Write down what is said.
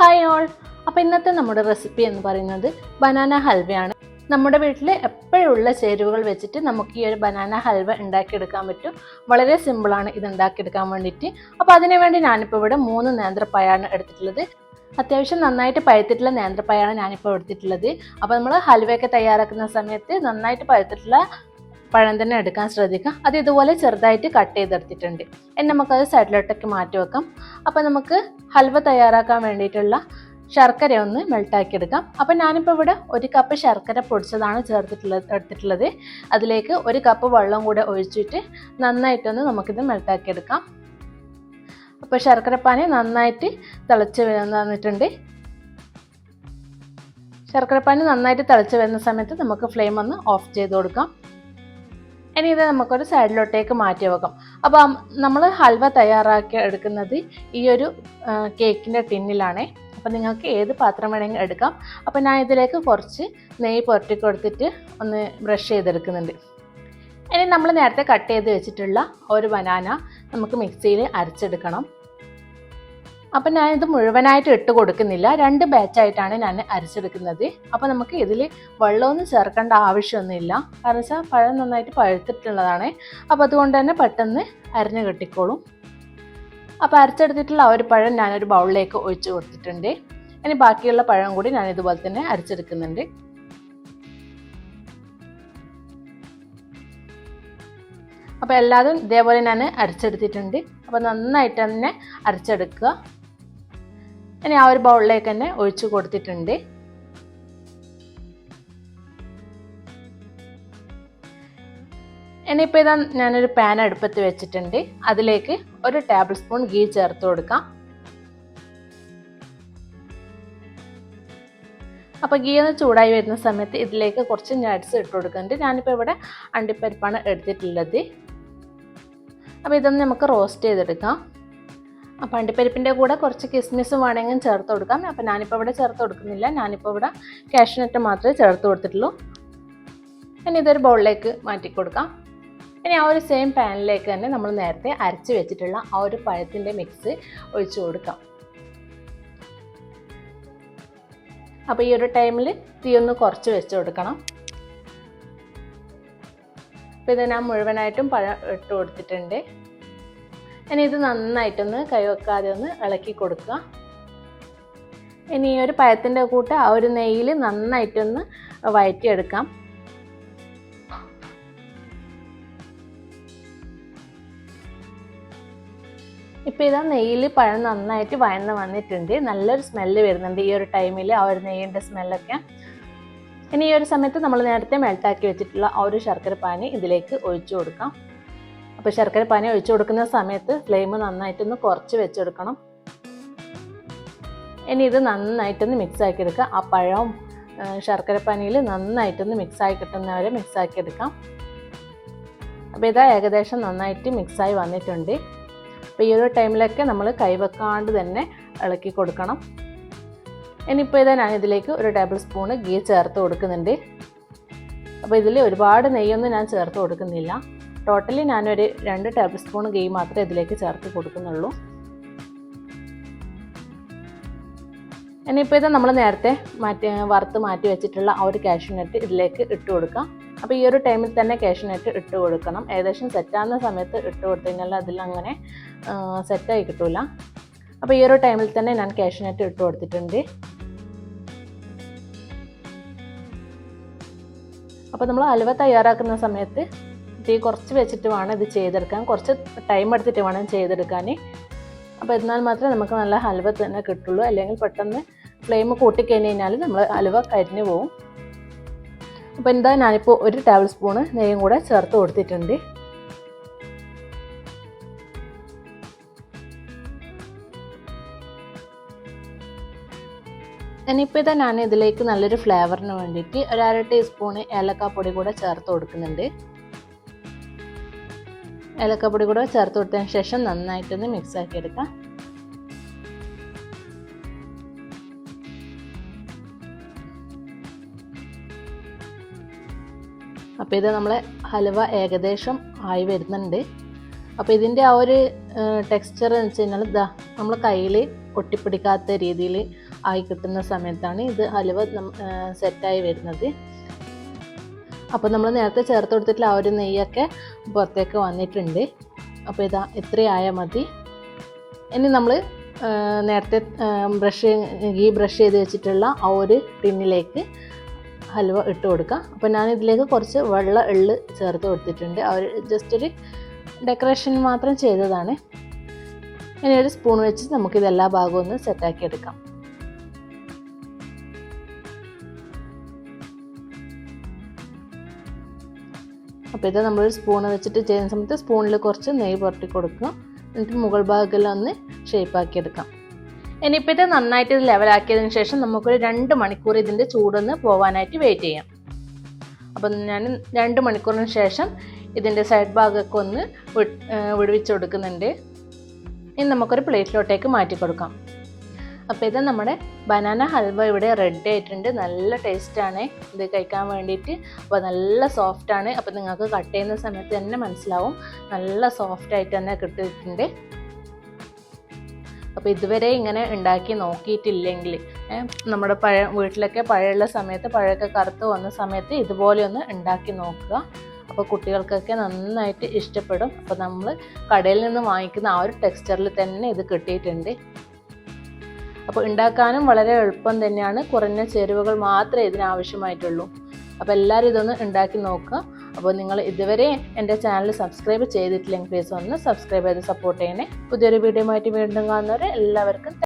Hi all അപ്പോൾ ഇന്നത്തെ നമ്മുടെ റെസിപ്പി എന്ന് പറയുന്നത് ബനാന ഹൽവയാണ് നമ്മുടെ വീട്ടിൽ എപ്പോഴുള്ള ചേരുവകൾ വെച്ചിട്ട് നമുക്ക് ഈ ഒരു ബനാന ഹൽവ ഉണ്ടാക്കിയെടുക്കാൻ പറ്റും. വളരെ സിമ്പിളാണ് ഇത് ഉണ്ടാക്കിയെടുക്കാൻ വേണ്ടിയിട്ട്. അപ്പോൾ അതിനുവേണ്ടി ഞാനിപ്പോൾ ഇവിടെ മൂന്ന് നേന്ത്രപ്പായാണ് എടുത്തിട്ടുള്ളത്. അത്യാവശ്യം നന്നായിട്ട് പഴുത്തിട്ടുള്ള നേന്ത്രപ്പായാണ് ഞാനിപ്പോൾ എടുത്തിട്ടുള്ളത്. അപ്പോൾ നമ്മൾ ഹൽവയൊക്കെ തയ്യാറാക്കുന്ന സമയത്ത് നന്നായിട്ട് പഴുത്തിട്ടുള്ള പഴം തന്നെ എടുക്കാൻ ശ്രദ്ധിക്കുക. അത് ഇതുപോലെ ചെറുതായിട്ട് കട്ട് ചെയ്തെടുത്തിട്ടുണ്ട്. ഇനി നമുക്കത് സൈഡിലോട്ടേക്ക് മാറ്റി വെക്കാം. അപ്പോൾ നമുക്ക് ഹൽവ തയ്യാറാക്കാൻ വേണ്ടിയിട്ടുള്ള ശർക്കര ഒന്ന് മെൽട്ടാക്കി എടുക്കാം. അപ്പം ഞാനിപ്പോൾ ഇവിടെ ഒരു കപ്പ് ശർക്കര പൊടിച്ചതാണ് ചേർത്തിട്ടുള്ളത് എടുത്തിട്ടുള്ളത്. അതിലേക്ക് ഒരു കപ്പ് വെള്ളം കൂടെ ഒഴിച്ചിട്ട് നന്നായിട്ടൊന്ന് നമുക്കിത് മെൽട്ടാക്കി എടുക്കാം. അപ്പോൾ ശർക്കരപ്പാനി നന്നായിട്ട് തിളച്ച് വന്നിട്ടുണ്ട്. ശർക്കരപ്പാനി നന്നായിട്ട് തിളച്ച് വരുന്ന സമയത്ത് നമുക്ക് ഫ്ലെയിം ഒന്ന് ഓഫ് ചെയ്ത് കൊടുക്കാം. ഇനി ഇത് നമുക്കൊരു സൈഡിലോട്ടേക്ക് മാറ്റി വെക്കാം. അപ്പോൾ നമ്മൾ ഹൽവ തയ്യാറാക്കി എടുക്കുന്നത് ഈ ഒരു കേക്കിന്റെ ടിന്നിലാണേ. അപ്പം നിങ്ങൾക്ക് ഏത് പാത്രം വേണമെങ്കിൽ എടുക്കാം. അപ്പം ഞാൻ ഇതിലേക്ക് കുറച്ച് നെയ്യ് പുരട്ടി കൊടുത്തിട്ട് ഒന്ന് ബ്രഷ് ചെയ്തെടുക്കുന്നുണ്ട്. ഇനി നമ്മൾ നേരത്തെ കട്ട് ചെയ്ത് വെച്ചിട്ടുള്ള ഒരു ബനാന നമുക്ക് മിക്സിയിൽ അരച്ചെടുക്കണം. അപ്പം ഞാനിത് മുഴുവനായിട്ട് ഇട്ട് കൊടുക്കുന്നില്ല. രണ്ട് ബാച്ചായിട്ടാണ് ഞാൻ അരച്ചെടുക്കുന്നത്. അപ്പോൾ നമുക്ക് ഇതിൽ വെള്ളമൊന്നും ചേർക്കേണ്ട ആവശ്യമൊന്നുമില്ല. കാരണം വെച്ചാൽ പഴം നന്നായിട്ട് പഴുത്തിട്ടുള്ളതാണ്. അപ്പോൾ അതുകൊണ്ട് തന്നെ പെട്ടെന്ന് അരഞ്ഞു കെട്ടിക്കോളും. അപ്പോൾ അരച്ചെടുത്തിട്ടുള്ള ആ ഒരു പഴം ഞാനൊരു ബൗളിലേക്ക് ഒഴിച്ച് കൊടുത്തിട്ടുണ്ട്. ഇനി ബാക്കിയുള്ള പഴം കൂടി ഞാൻ ഇതുപോലെ തന്നെ അരച്ചെടുക്കുന്നുണ്ട്. അപ്പോൾ എല്ലാതും ഇതേപോലെ ഞാൻ അരച്ചെടുത്തിട്ടുണ്ട്. അപ്പോൾ നന്നായിട്ട് തന്നെ അരച്ചെടുക്കുക. ഇനി ആ ഒരു ബൗളിലേക്ക് തന്നെ ഒഴിച്ചു കൊടുത്തിട്ടുണ്ട്. ഇനിയിപ്പോൾ ഇതാ ഞാനൊരു പാൻ അടുപ്പത്ത് വെച്ചിട്ടുണ്ട്. അതിലേക്ക് ഒരു ടേബിൾ സ്പൂൺ ഗീ ചേർത്ത് കൊടുക്കാം. അപ്പോൾ ഗീ ഒന്ന് ചൂടായി വരുന്ന സമയത്ത് ഇതിലേക്ക് കുറച്ച് നട്ട്സ് ഇട്ട് കൊടുക്കുന്നുണ്ട്. ഞാനിപ്പോൾ ഇവിടെ അണ്ടിപ്പരിപ്പാണ് എടുത്തിട്ടുള്ളത്. അപ്പോൾ ഇതൊന്ന് നമുക്ക് റോസ്റ്റ് ചെയ്തെടുക്കാം. അപ്പോൾ അണ്ടിപ്പരിപ്പിന്റെ കൂടെ കുറച്ച് കിസ്മിസും വേണമെങ്കിൽ ചേർത്ത് കൊടുക്കാം. അപ്പോൾ ഞാനിപ്പോൾ ഇവിടെ ചേർത്ത് കൊടുക്കുന്നില്ല. ഞാനിപ്പോൾ ഇവിടെ കാഷ്നട്ട് മാത്രമേ ചേർത്ത് കൊടുത്തിട്ടുള്ളൂ. ഇനി ഇതൊരു ബൗളിലേക്ക് മാറ്റി കൊടുക്കാം. ഇനി ആ ഒരു സെയിം പാനിലേക്ക് തന്നെ നമ്മൾ നേരത്തെ അരച്ച് വെച്ചിട്ടുള്ള ആ ഒരു പഴത്തിന്റെ മിക്സ് ഒഴിച്ചു കൊടുക്കാം. അപ്പോൾ ഈ ഒരു ടൈമിൽ തീ ഒന്ന് കുറച്ച് വെച്ച് കൊടുക്കണം. അപ്പോൾ ഇത് ഞാൻ മുഴുവനായിട്ടും പഴം ഇട്ട് കൊടുത്തിട്ടുണ്ട്. ഇനി ഇത് നന്നായിട്ടൊന്ന് കൈവെക്കാതെ ഒന്ന് ഇളക്കി കൊടുക്കുക. ഇനി ഈ ഒരു പഴത്തിന്റെ കൂട്ട് ആ ഒരു നെയ്യിൽ നന്നായിട്ടൊന്ന് വഴറ്റിയെടുക്കാം. ഇപ്പം ഇതാ നെയ്യിൽ പഴം നന്നായിട്ട് വഴന്ന് വന്നിട്ടുണ്ട്. നല്ലൊരു സ്മെല്ല് വരുന്നുണ്ട് ഈ ഒരു ടൈമിൽ ആ ഒരു നെയ്യിന്റെ സ്മെല്ലൊക്കെ. ഇനി ഈ ഒരു സമയത്ത് നമ്മൾ നേരത്തെ മെൽട്ടാക്കി വെച്ചിട്ടുള്ള ആ ഒരു ശർക്കര പാനി ഇതിലേക്ക് ഒഴിച്ചു കൊടുക്കാം. അപ്പോൾ ശർക്കര പനി ഒഴിച്ചു കൊടുക്കുന്ന സമയത്ത് ഫ്ലെയിം നന്നായിട്ടൊന്ന് കുറച്ച് വെച്ചെടുക്കണം. ഇനി ഇത് നന്നായിട്ടൊന്ന് മിക്സ് ആക്കി എടുക്കുക. ആ പഴവും ശർക്കര പനിയിൽ നന്നായിട്ടൊന്ന് മിക്സ് ആയി കിട്ടുന്നവരെ മിക്സ് ആക്കി എടുക്കാം. അപ്പോൾ ഇതാ ഏകദേശം നന്നായിട്ട് മിക്സായി വന്നിട്ടുണ്ട്. അപ്പോൾ ഈ ഒരു ടൈമിലൊക്കെ നമ്മൾ കൈവെക്കാണ്ട് തന്നെ ഇളക്കി കൊടുക്കണം. ഇനിയിപ്പോൾ ഇതാ ഞാൻ ഇതിലേക്ക് ഒരു ടേബിൾ സ്പൂൺ ഗീ ചേർത്ത് കൊടുക്കുന്നുണ്ട്. അപ്പോൾ ഇതിൽ ഒരുപാട് നെയ്യൊന്നും ഞാൻ ചേർത്ത് കൊടുക്കുന്നില്ല. ടോട്ടലി ഞാനൊരു രണ്ട് ടേബിൾ സ്പൂൺ ഗീ മാത്രമേ ഇതിലേക്ക് ചേർത്ത് കൊടുക്കുന്നുള്ളൂ. ഇനിയിപ്പോൾ ഇത് നമ്മൾ നേരത്തെ മാറ്റി വറുത്ത് മാറ്റി വെച്ചിട്ടുള്ള ആ ഒരു കാഷ്യൂനട്ട് ഇതിലേക്ക് ഇട്ട് കൊടുക്കാം. അപ്പോൾ ഈ ഒരു ടൈമിൽ തന്നെ കാഷ്യൂനട്ട് ഇട്ട് കൊടുക്കണം. ഏകദേശം സെറ്റാകുന്ന സമയത്ത് ഇട്ട് കൊടുത്തു കഴിഞ്ഞാൽ അതിലങ്ങനെ സെറ്റായി കിട്ടില്ല അപ്പോൾ ഈ ഒരു ടൈമിൽ തന്നെ ഞാൻ കാഷ്യൂനട്ട് ഇട്ട് കൊടുത്തിട്ടുണ്ട്. അപ്പോൾ നമ്മൾ അലുവ തയ്യാറാക്കുന്ന സമയത്ത് തീ കുറച്ച് വെച്ചിട്ട് വേണം ഇത് ചെയ്തെടുക്കാൻ. കുറച്ച് ടൈം എടുത്തിട്ട് വേണം ചെയ്തെടുക്കാൻ അപ്പോൾ എന്നാൽ മാത്രമേ നമുക്ക് നല്ല ഹലുവ തന്നെ കിട്ടുള്ളൂ. അല്ലെങ്കിൽ പെട്ടെന്ന് ഫ്ലെയിം കൂട്ടിക്കഴിഞ്ഞ് കഴിഞ്ഞാൽ നമ്മൾ ഹലുവ കരിഞ്ഞു പോകും അപ്പോൾ എന്താ ഞാനിപ്പോൾ ഒരു ടേബിൾ സ്പൂണ് നെയ്യും കൂടെ ചേർത്ത് കൊടുത്തിട്ടുണ്ട്. ഇനിയിപ്പോൾ ഇതാ ഞാൻ ഇതിലേക്ക് നല്ലൊരു ഫ്ലേവറിന് വേണ്ടിയിട്ട് ഒരു അര ടീസ്പൂണ് ഏലക്കാപ്പൊടി കൂടെ ചേർത്ത് കൊടുക്കുന്നുണ്ട്. ഏലക്കാപ്പൊടി കൂടെ ചേർത്ത് കൊടുത്തതിന് ശേഷം നന്നായിട്ടൊന്ന് മിക്സ് ആക്കി എടുക്കാം. അപ്പോൾ ഇത് നമ്മളെ ഹലുവ ഏകദേശം ആയി വരുന്നുണ്ട്. അപ്പോൾ ഇതിന്റെ ആ ഒരു ടെക്സ്ചർ എന്ന് വെച്ച് കഴിഞ്ഞാൽ ഇതാ നമ്മൾ കയ്യിൽ ഒട്ടിപ്പിടിക്കാത്ത രീതിയിൽ ആയി കിട്ടുന്ന സമയത്താണ് ഇത് ഹലുവ സെറ്റായി വരുന്നത്. അപ്പോൾ നമ്മൾ നേരത്തെ ചേർത്ത് കൊടുത്തിട്ടുള്ള ആ ഒരു നെയ്യൊക്കെ പുറത്തേക്ക് വന്നിട്ടുണ്ട്. അപ്പോൾ ഇതാ ഇത്രയായാൽ മതി. ഇനി നമ്മൾ നേരത്തെ ബ്രഷ് ഗീ ബ്രഷ് ചെയ്ത് വെച്ചിട്ടുള്ള ആ ഒരു ടിന്നിലേക്ക് ഹൽവ ഇട്ട് കൊടുക്കാം. അപ്പോൾ ഞാൻ ഇതിലേക്ക് കുറച്ച് വെള്ള എള്ള് ചേർത്ത് കൊടുത്തിട്ടുണ്ട്. ആ ഒരു ജസ്റ്റ് ഒരു ഡെക്കറേഷൻ മാത്രം ചെയ്തതാണ്. ഇനി ഒരു സ്പൂൺ വെച്ച് നമുക്കിത് എല്ലാ ഭാഗവും ഒന്ന് സെറ്റാക്കി എടുക്കാം. അപ്പോൾ ഇത് നമ്മൾ സ്പൂൺ വെച്ചിട്ട് ചെയ്യുന്ന സമയത്ത് സ്പൂണിൽ കുറച്ച് നെയ്യ് പുരട്ടി കൊടുക്കുക എന്നിട്ട് മുകൾ ഭാഗമെല്ലാം ഒന്ന് ഷേപ്പാക്കി എടുക്കാം. ഇനിയിപ്പോൾ ഇത് നന്നായിട്ട് ഇത് ലെവലാക്കിയതിന് ശേഷം നമുക്കൊരു രണ്ട് മണിക്കൂർ ഇതിന്റെ ചൂടൊന്ന് പോകാനായിട്ട് വെയിറ്റ് ചെയ്യാം. അപ്പം ഞാൻ രണ്ട് മണിക്കൂറിന് ശേഷം ഇതിന്റെ സൈഡ് ഭാഗമൊക്കെ ഒന്ന് വിടുവിച്ച് കൊടുക്കുന്നുണ്ട്. ഇനി നമുക്കൊരു പ്ലേറ്റിലോട്ടേക്ക് മാറ്റി കൊടുക്കാം. അപ്പോൾ ഇത് നമ്മുടെ ബനാന ഹൽവ ഇവിടെ റെഡ് ആയിട്ടുണ്ട്. നല്ല ടേസ്റ്റാണ് ഇത് കഴിക്കാൻ വേണ്ടിയിട്ട്. അപ്പോൾ നല്ല സോഫ്റ്റാണ് അപ്പോൾ നിങ്ങൾക്ക് കട്ട് ചെയ്യുന്ന സമയത്ത് തന്നെ മനസ്സിലാവും. നല്ല സോഫ്റ്റ് ആയിട്ട് തന്നെ കിട്ടിയിട്ടുണ്ട്. അപ്പോൾ ഇതുവരെ ഇങ്ങനെ ഉണ്ടാക്കി നോക്കിയിട്ടില്ലെങ്കിൽ നമ്മുടെ പഴ വീട്ടിലൊക്കെ പഴയുള്ള സമയത്ത് പഴമൊക്കെ കറുത്ത് വന്ന സമയത്ത് ഇതുപോലെ ഒന്ന് ഉണ്ടാക്കി നോക്കുക. അപ്പോൾ കുട്ടികൾക്കൊക്കെ നന്നായിട്ട് ഇഷ്ടപ്പെടും. അപ്പോൾ നമ്മൾ കടയിൽ നിന്ന് വാങ്ങിക്കുന്ന ആ ഒരു ടെക്സ്ചറിൽ തന്നെ ഇത് കിട്ടിയിട്ടുണ്ട്. അപ്പോൾ ഉണ്ടാക്കാനും വളരെ എളുപ്പം തന്നെയാണ്. കുറഞ്ഞ ചേരുവകൾ മാത്രമേ ഇതിനാവശ്യമായിട്ടുള്ളൂ അപ്പോൾ എല്ലാവരും ഇതൊന്ന് ഉണ്ടാക്കി നോക്കുക. അപ്പോൾ നിങ്ങൾ ഇതുവരെ എന്റെ ചാനൽ സബ്സ്ക്രൈബ് ചെയ്തിട്ടില്ലെങ്കിൽ പ്ലീസ് ഒന്ന് സബ്സ്ക്രൈബ് ചെയ്ത് സപ്പോർട്ട് ചെയ്യണേ. പുതിയൊരു വീഡിയോ ആയിട്ട് വീണ്ടും കാണുന്നവരെ എല്ലാവർക്കും